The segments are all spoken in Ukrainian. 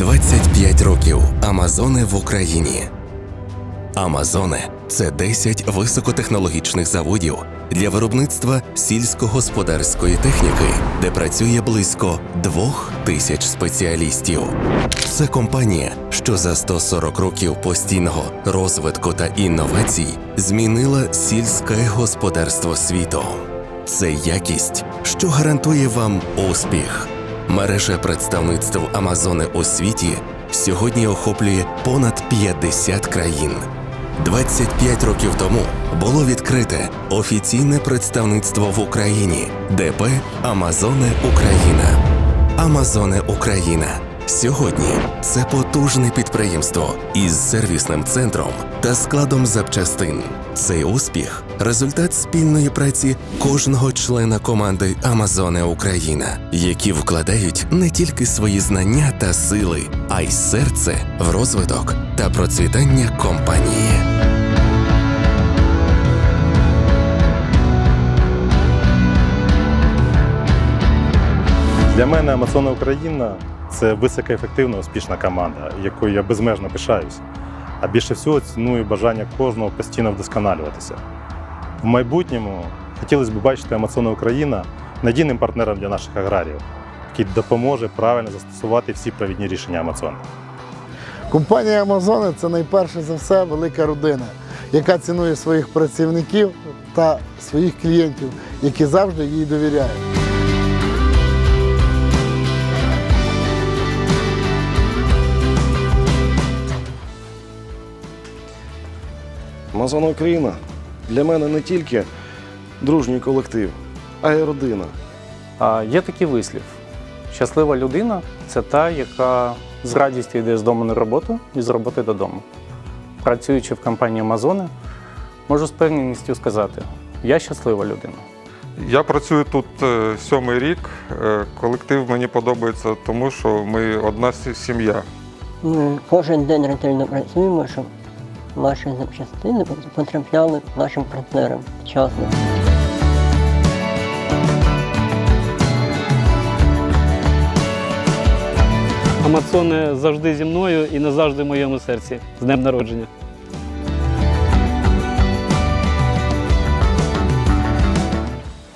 25 років Амазони в Україні. Амазони це 10 високотехнологічних заводів для виробництва сільськогосподарської техніки, де працює близько двох тисяч спеціалістів. Це компанія, що за 140 років постійного розвитку та інновацій змінила сільське господарство світу. Це якість, що гарантує вам успіх. Мережа представництв Амазони у світі сьогодні охоплює понад 50 країн. 25 років тому було відкрите офіційне представництво в Україні ДП Амазоне Україна. Амазоне Україна. Сьогодні це потужне підприємство із сервісним центром та складом запчастин. Цей успіх результат спільної праці кожного члена команди Амазони Україна, які вкладають не тільки свої знання та сили, а й серце в розвиток та процвітання компанії. Для мене Амазона Україна це високоефективна, успішна команда, якою я безмежно пишаюсь. А більше всього ціную бажання кожного постійно вдосконалюватися. В майбутньому хотілося б бачити Амазона Україна надійним партнером для наших аграріїв, який допоможе правильно застосувати всі провідні рішення Амазона. Компанія Амазони це найперше за все велика родина, яка цінує своїх працівників та своїх клієнтів, які завжди їй довіряють. Амазон Україна для мене не тільки дружній колектив, а й родина. А є такий вислів: щаслива людина це та, яка з радістю йде з дому на роботу і з роботи додому. Працюючи в компанії Амазони, можу з певністю сказати, я щаслива людина. Я працюю тут е, сьомий рік. Е, Колектив мені подобається, тому що ми одна сім'я. Ми кожен день ретельно працюємо, щоб наші запчастини потрапляли нашим партнерам вчасно. Амазони завжди зі мною і назавжди в моєму серці. З днем народження.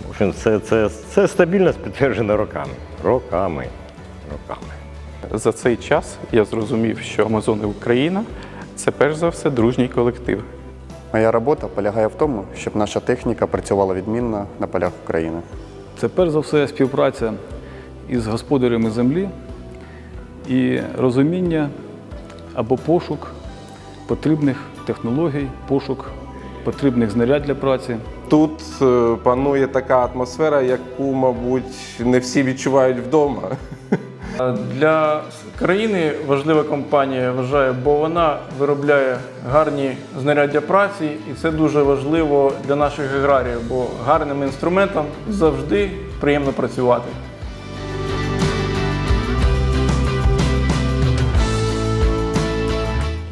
В общем, це, це, це стабільність підтверджена роками. Роками. Роками. За цей час я зрозумів, що Амазони Україна це перш за все дружній колектив. Моя робота полягає в тому, щоб наша техніка працювала відмінно на полях України. Це перш за все співпраця із господарями землі і розуміння або пошук потрібних технологій, пошук потрібних знарядь для праці. Тут е, панує така атмосфера, яку, мабуть, не всі відчувають вдома. Для країни важлива компанія я вважаю, бо вона виробляє гарні знаряддя праці, і це дуже важливо для наших аграріїв, бо гарним інструментом завжди приємно працювати.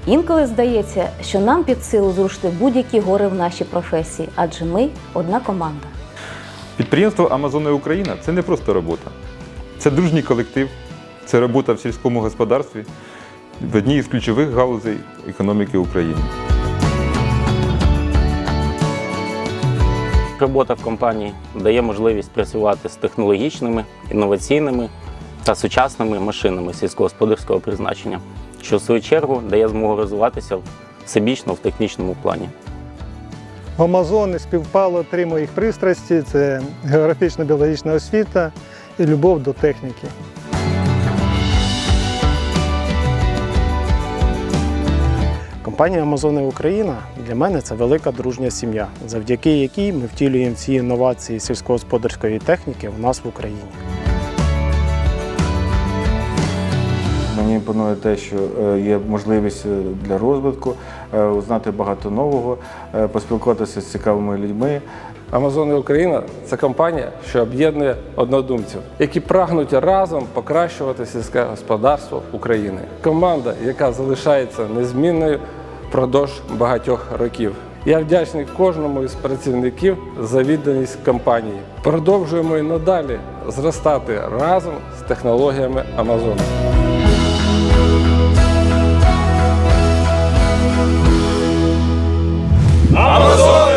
Інколи здається, що нам під силу зрушити будь-які гори в нашій професії, адже ми одна команда. Підприємство Амазони Україна це не просто робота. Це дружній колектив, це робота в сільському господарстві в одній із ключових галузей економіки України. Робота в компанії дає можливість працювати з технологічними, інноваційними та сучасними машинами сільськогосподарського призначення, що в свою чергу дає змогу розвиватися всебічно в технічному плані. В Амазони співпало три моїх пристрасті: це географічна біологічна освіта і любов до техніки. Компанія Амазони Україна для мене це велика дружня сім'я, завдяки якій ми втілюємо всі інновації сільськогосподарської техніки у нас в Україні. Мені імпонує те, що е, є можливість е, для розвитку, е, узнати багато нового, поспілкуватися з цікавими людьми. Амазони Україна це компанія, що об'єднує однодумців, які прагнуть разом покращувати сільське господарство України. Команда, яка залишається незмінною впродовж багатьох років. Я вдячний кожному із працівників за відданість компанії. Продовжуємо і надалі зростати разом з технологіями Амазону. Amazon!